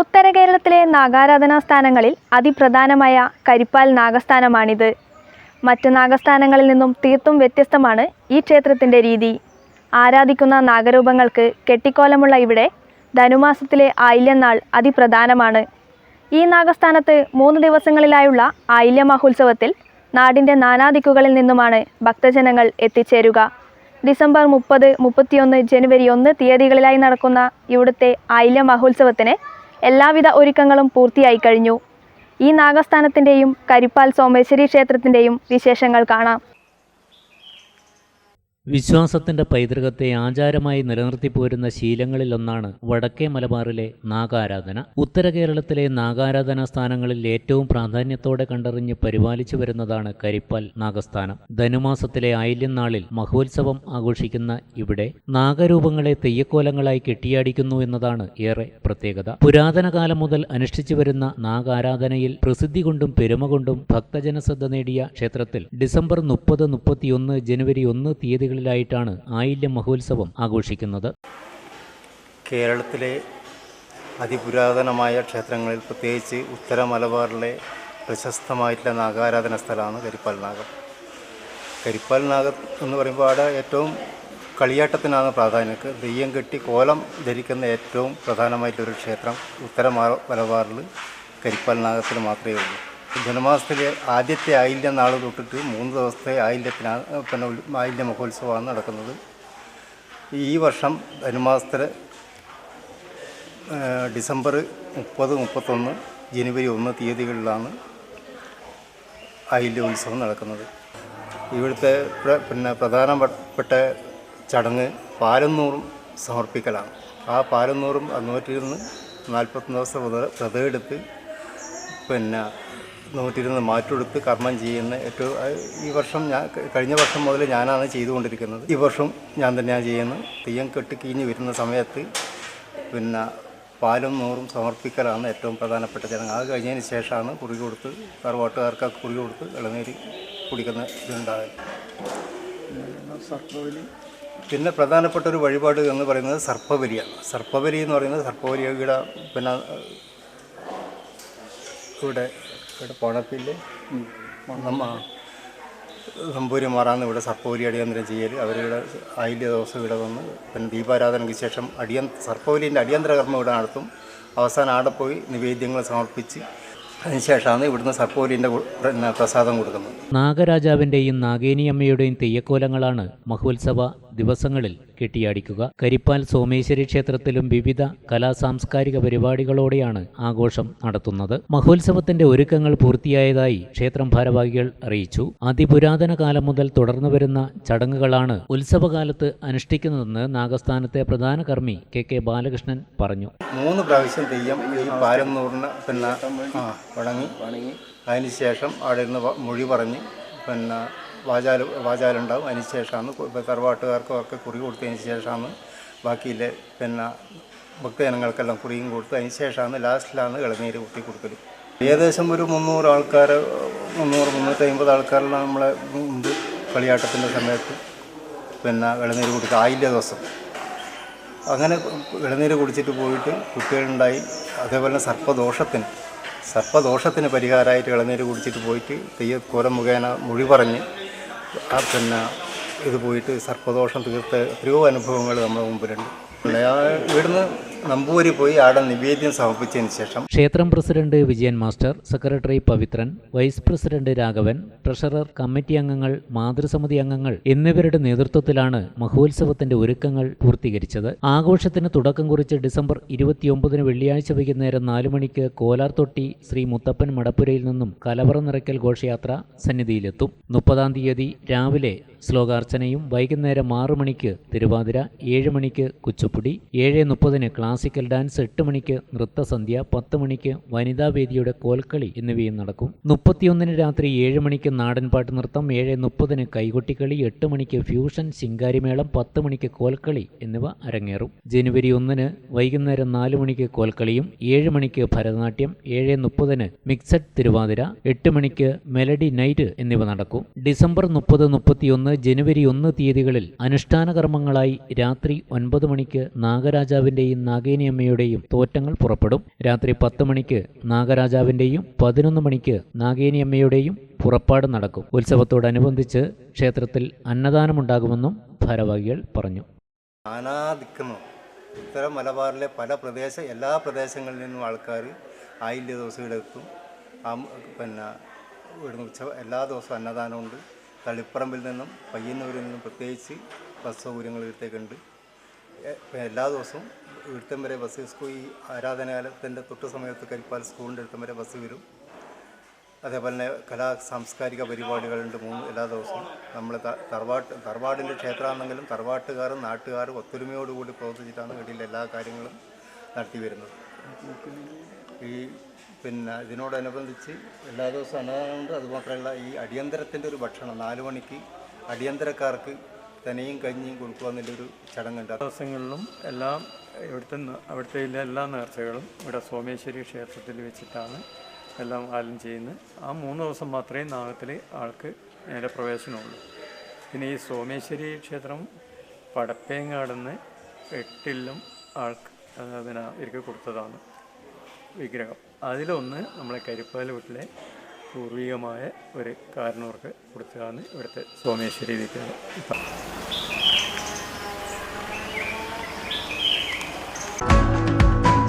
ഉത്തര കേരളത്തിലെ നാഗാരാധനാ സ്ഥാനങ്ങളിൽ അതിപ്രധാനമായ കരിപ്പാൽ നാഗസ്ഥാനമാണിത്. മറ്റ് നാഗസ്ഥാനങ്ങളിൽ നിന്നും തീർത്തും വ്യത്യസ്തമാണ് ഈ ക്ഷേത്രത്തിന്റെ രീതി. ആരാധിക്കുന്ന നാഗരൂപങ്ങൾക്ക് കെട്ടിക്കോലമുള്ള ഇവിടെ ധനുമാസത്തിലെ ആയില്യനാൾ അതിപ്രധാനമാണ്. ഈ നാഗസ്ഥാനത്ത് മൂന്ന് ദിവസങ്ങളിലായുള്ള ആയില്യ മഹോത്സവത്തിൽ നാടിന്റെ നാനാദിക്കുകളിൽ നിന്നുമാണ് ഭക്തജനങ്ങൾ എത്തിച്ചേരുക. ഡിസംബർ മുപ്പത് മുപ്പത്തിയൊന്ന് ജനുവരി ഒന്ന് തീയതികളിലായി നടക്കുന്ന ഇവിടുത്തെ ആയില്യ മഹോത്സവത്തിന് എല്ലാവിധ ഒരുക്കങ്ങളും പൂർത്തിയായി കഴിഞ്ഞു. ഈ നാഗസ്ഥാനത്തിന്റെയും കരിപ്പാൽ സോമേശ്വരി ക്ഷേത്രത്തിന്റെയും വിശേഷങ്ങൾ കാണാം. വിശ്വാസത്തിന്റെ പൈതൃകത്തെ ആചാരമായി നിലനിർത്തിപ്പോരുന്ന ശീലങ്ങളിലൊന്നാണ് വടക്കേ മലബാറിലെ നാഗാരാധന. ഉത്തര കേരളത്തിലെ നാഗാരാധനാ സ്ഥാനങ്ങളിൽ ഏറ്റവും പ്രാധാന്യത്തോടെ കണ്ടറിഞ്ഞ് പരിപാലിച്ചു വരുന്നതാണ് കരിപ്പാൽ നാഗസ്ഥാനം. ധനുമാസത്തിലെ ആയില്യം നാളിൽ മഹോത്സവം ആഘോഷിക്കുന്ന ഇവിടെ നാഗരൂപങ്ങളെ തെയ്യക്കോലങ്ങളായി കെട്ടിയാടിക്കുന്നു എന്നതാണ് ഏറെ പ്രത്യേകത. പുരാതന കാലം മുതൽ അനുഷ്ഠിച്ചു വരുന്ന നാഗാരാധനയിൽ പ്രസിദ്ധി കൊണ്ടും പെരുമ കൊണ്ടും ഭക്തജനശ്രദ്ധ നേടിയ ക്ഷേത്രത്തിൽ ഡിസംബർ മുപ്പത് മുപ്പത്തിയൊന്ന് ജനുവരി ഒന്ന് തീയതികളിലായിട്ടാണ് ആയില്യം മഹോത്സവം ആഘോഷിക്കുന്നത്. കേരളത്തിലെ അതിപുരാതനമായ ക്ഷേത്രങ്ങളിൽ പ്രത്യേകിച്ച് ഉത്തര മലബാറിലെ പ്രശസ്തമായിട്ടുള്ള നാഗാരാധന സ്ഥലമാണ് കരിപ്പാൽ നാഗം കരിപ്പാൽ നാഗം എന്ന് പറയുമ്പോൾ അവിടെ ഏറ്റവും കളിയാട്ടത്തിനാണ് പ്രാധാന്യം തെയ്യം കെട്ടി കോലം ധരിക്കുന്ന ഏറ്റവും പ്രധാനമായിട്ടൊരു ക്ഷേത്രം ഉത്തര മല- മലബാറിൽ കരിപ്പാൽ നാഗത്തിൽ മാത്രമേ ഉള്ളൂ. ജനമാസത്തിലെ ആദ്യത്തെ ആയില്യം നാൾ തൊട്ടിട്ട് മൂന്ന് ദിവസത്തെ ആയില്യത്തിനാണ് പിന്നെ ആയില്യ മഹോത്സവമാണ് നടക്കുന്നത്. ഈ വർഷം ധനുമാസത്തിൽ ഡിസംബർ മുപ്പത് മുപ്പത്തൊന്ന് ജനുവരി ഒന്ന് തീയതികളിലാണ് ആയില്യ ഉത്സവം നടക്കുന്നത്. ഇവിടുത്തെ പിന്നെ പ്രധാനപ്പെട്ട ചടങ്ങ് പാലന്നൂറും സമർപ്പിക്കലാണ്. ആ പാലന്നൂറും നൂറ്റിരുന്ന് നാൽപ്പത്തൊന്ന് ദിവസം വ്രതമെടുത്ത് പിന്നെ നൂറ്റിരുന്ന് മാറ്റെടുത്ത് കർമ്മം ചെയ്യുന്ന ഏറ്റവും ഈ വർഷം ഞാൻ കഴിഞ്ഞ വർഷം മുതൽ ഞാനാണ് ചെയ്തുകൊണ്ടിരിക്കുന്നത്. ഈ വർഷം ഞാൻ തന്നെയാണ് ചെയ്യുന്നത്. തെയ്യം കെട്ടി കിഞ്ഞ് വരുന്ന സമയത്ത് പിന്നെ പാലും നൂറും സമർപ്പിക്കലാണ് ഏറ്റവും പ്രധാനപ്പെട്ട ചടങ്ങ്. അത് കഴിഞ്ഞതിന് ശേഷമാണ് കുറി കൊടുത്ത് തറവാട്ടുകാർക്കൊക്കെ കുറി കൊടുത്ത് ഇളനീര് കുടിക്കുന്ന ഇതുണ്ടാകും പിന്നെ പ്രധാനപ്പെട്ട ഒരു വഴിപാട് എന്ന് പറയുന്നത് സർപ്പബലിയാണ് സർപ്പവലി എന്ന് പറയുന്നത് സർപ്പബലിയുടെ പിന്നെ ഇവിടെ ഇവിടെ പോണപ്പില്ലേ നമ്മ നമ്പൂരിമാറാന്ന് ഇവിടെ സർപ്പൗലി അടിയന്തരം ചെയ്യൽ അവരിവിടെ ആയില്യ ദിവസം ഇവിടെ വന്ന് പിന്നെ ദീപാരാധനയ്ക്ക് ശേഷം അടിയ സർപ്പൗലിന്റെ അടിയന്തര കർമ്മം ഇവിടെ നടത്തും. അവസാനം ആടെ പോയി നിവേദ്യങ്ങൾ സമർപ്പിച്ച് അതിനുശേഷമാണ് ഇവിടുന്ന് സർപ്പോലിന്റെ പ്രസാദം കൊടുക്കുന്നത്. നാഗരാജാവിന്റെയും നാഗേനിയമ്മയുടെയും തെയ്യക്കോലങ്ങളാണ് മഹോത്സവ ദിവസങ്ങളിൽ കെട്ടിയാടിക്കുക. കരിപ്പാൽ സോമേശ്വരി ക്ഷേത്രത്തിലും വിവിധ കലാ സാംസ്കാരിക പരിപാടികളോടെയാണ് ആഘോഷം നടത്തുന്നത്. മഹോത്സവത്തിന്റെ ഒരുക്കങ്ങൾ പൂർത്തിയായതായി ക്ഷേത്രം ഭാരവാഹികൾ അറിയിച്ചു. അതിപുരാതന കാലം മുതൽ തുടർന്നു വരുന്ന ചടങ്ങുകളാണ് ഉത്സവകാലത്ത് അനുഷ്ഠിക്കുന്നതെന്ന് നാഗസ്ഥാനത്തെ പ്രധാന കർമ്മി കെ കെ ബാലകൃഷ്ണൻ പറഞ്ഞു. മൂന്ന് പ്രാവശ്യം തെയ്യം ഈ പാരന്നൂറിന് പിന്നെ അതിനുശേഷം അവിടെ ഇരുന്ന് മൊഴി പറഞ്ഞ് പിന്നെ വാചാല വാചാലുണ്ടാവും. അതിനുശേഷമാണ് ഇപ്പോൾ തറവാട്ടുകാർക്കും ഒക്കെ കുറി കൊടുത്തതിന് ശേഷമാണ് ബാക്കിയിലെ പിന്നെ ഭക്തജനങ്ങൾക്കെല്ലാം കുറിയും കൊടുത്ത് അതിന് ശേഷമാണ് ലാസ്റ്റിലാണ് ഇളനീര് കുത്തി കൊടുക്കൽ ഏകദേശം ഒരു മുന്നൂറ് ആൾക്കാർ മുന്നൂറ് മുന്നൂറ്റി അമ്പത് ആൾക്കാരെല്ലാം നമ്മളെ ഉണ്ട് കളിയാട്ടത്തിന്റെ സമയത്ത്. പിന്നെ ഇളനീര് കൊടുക്കുക ആയില്ല ദിവസം. അങ്ങനെ ഇളനീര് കുടിച്ചിട്ട് പോയിട്ട് കുട്ടികളുണ്ടായി. അതേപോലെ സർപ്പദോഷത്തിന് സർപ്പദോഷത്തിന് പരിഹാരമായിട്ട് ഇളനീര് കുടിച്ചിട്ട് പോയിട്ട് തെയ്യക്കോലം മുഖേന മൊഴി പറഞ്ഞ് പിന്നെ ഇത് പോയിട്ട് സർപ്പദോഷം തീർത്ത എത്രയോ അനുഭവങ്ങൾ നമ്മുടെ മുമ്പിലുണ്ട്. ഇവിടുന്ന് നമ്പൂരി പോയി ആടെ നിവേദ്യം സമർപ്പിച്ചതിന് ശേഷം ക്ഷേത്രം president Vijayan master secretary Pavithran vice president Raghavan treasurer committee അംഗങ്ങൾ മാതൃസമിതി അംഗങ്ങൾ എന്നിവരുടെ നേതൃത്വത്തിലാണ് മഹോത്സവത്തിന്റെ ഒരുക്കങ്ങൾ പൂർത്തീകരിച്ചത്. ആഘോഷത്തിന് തുടക്കം കുറിച്ച് ഡിസംബർ ഇരുപത്തിയൊമ്പതിന് വെള്ളിയാഴ്ച വൈകുന്നേരം നാലു മണിക്ക് കോലാർ തൊട്ടി ശ്രീ മുത്തപ്പൻ മടപ്പുരയിൽ നിന്നും കലവറ നിറയ്ക്കൽ ഘോഷയാത്ര സന്നിധിയിലെത്തും. മുപ്പതാം തീയതി രാവിലെ ശ്ലോകാർച്ചനയും വൈകുന്നേരം ആറു മണിക്ക് തിരുവാതിര ഏഴ് മണിക്ക് കുച്ചുപ്പുടി ഏഴ് മുപ്പതിന് ക്ലാസിക്കൽ ഡാൻസ് എട്ട് മണിക്ക് നൃത്തസന്ധ്യ പത്ത് മണിക്ക് വനിതാ വേദിയുടെ കോൽക്കളി എന്നിവയും നടക്കും. മുപ്പത്തിയൊന്നിന് രാത്രി ഏഴ് മണിക്ക് നാടൻപാട്ട് നൃത്തം ഏഴ് മുപ്പതിന് കൈകൊട്ടിക്കളി എട്ട് മണിക്ക് ഫ്യൂഷൻ ശിങ്കാരിമേളം പത്ത് മണിക്ക് കോൽക്കളി എന്നിവ അരങ്ങേറും. ജനുവരി ഒന്നിന് വൈകുന്നേരം നാല് മണിക്ക് കോൽക്കളിയും ഏഴ് മണിക്ക് ഭരതനാട്യം ഏഴ് മുപ്പതിന് മിക്സഡ് തിരുവാതിര എട്ട് മണിക്ക് മെലഡി നൈറ്റ് എന്നിവ നടക്കും. ഡിസംബർ മുപ്പത് മുപ്പത്തിയൊന്ന് ജനുവരി ഒന്ന് തീയതികളിൽ അനുഷ്ഠാന കർമ്മങ്ങളായി രാത്രി ഒൻപത് മണിക്ക് നാഗരാജാവിന്റെയും നാഗേനിയമ്മയുടെയും തോറ്റങ്ങൾ പുറപ്പെടും. രാത്രി പത്ത് മണിക്ക് നാഗരാജാവിന്റെയും പതിനൊന്ന് മണിക്ക് നാഗേനിയമ്മയുടെയും പുറപ്പാട് നടക്കും. ഉത്സവത്തോടനുബന്ധിച്ച് ക്ഷേത്രത്തിൽ അന്നദാനമുണ്ടാകുമെന്നും ഭാരവാഹികൾ പറഞ്ഞു. ആനാദിക്കുന്നു. ഉത്തര മലബാറിലെ പല പ്രദേശ എല്ലാ പ്രദേശങ്ങളിൽ നിന്നും ആൾക്കാർ ആയില്യ ദിവസം ആ പിന്നെ ഇവിടുന്ന് ഉച്ച എല്ലാ ദിവസവും അന്നദാനമുണ്ട്. തളിപ്പറമ്പിൽ നിന്നും പയ്യന്നൂരിൽ നിന്നും പ്രത്യേകിച്ച് ബസ് സൗകര്യങ്ങൾ ഇവിടത്തേക്കുണ്ട് എ- ഇപ്പം എല്ലാ ദിവസവും ഇവിടുത്തം വരെ ബസ് സ്കൂൾ ഈ ആരാധനാലയത്തിന്റെ തൊട്ട് സമയത്ത് കരിപ്പാൽ സ്കൂളിന്റെ അടുത്തം വരെ ബസ് വരും. അതേപോലെ തന്നെ കലാ സാംസ്കാരിക പരിപാടികളുണ്ട് മൂന്ന് എല്ലാ ദിവസവും. നമ്മൾ തറവാട്ട് തറവാടിന്റെ ക്ഷേത്രമാണെങ്കിലും തറവാട്ടുകാരും നാട്ടുകാരും ഒത്തൊരുമയോടുകൂടി പ്രവർത്തിച്ചിട്ടാണ് വീട്ടിലെ എല്ലാ കാര്യങ്ങളും നടത്തി വരുന്നത്. ഈ പിന്നെ ഇതിനോടനുബന്ധിച്ച് എല്ലാ ദിവസവും അന്നദാനമുണ്ട് അതുമാത്രമല്ല ഈ അടിയന്തരത്തിന്റെ ഒരു ഭക്ഷണം നാല് മണിക്ക് അടിയന്തരക്കാർക്ക് തനെയും കഞ്ഞിയും കൊടുക്കുക എന്നുള്ളൊരു ചടങ്ങുണ്ട്. ദിവസങ്ങളിലും എല്ലാം ഇവിടുത്തെ അവിടുത്തെ എല്ലാ നേർച്ചകളും ഇവിടെ സോമേശ്വരി ക്ഷേത്രത്തിൽ വെച്ചിട്ടാണ് എല്ലാം ആലും ചെയ്യുന്നത്. ആ മൂന്ന് ദിവസം മാത്രമേ നാഗത്തിൽ ആൾക്ക് നേരെ പ്രവേശനമുള്ളൂ. പിന്നെ ഈ സോമേശ്വരി ക്ഷേത്രം പടപ്പേങ്ങാടുന്ന് എട്ടിലും ആൾക്ക് അതിനാ പിന്നെ ഇവർക്ക് കൊടുത്തതാണ് വിഗ്രഹം. അതിലൊന്ന് നമ്മളെ കരിപ്പാൽ വീട്ടിലെ പൂർവികമായ ഒരു കാരണവർക്ക് കൊടുത്തതാണ് ഇവിടുത്തെ സോമേശ്വരി വിഗ്രഹം.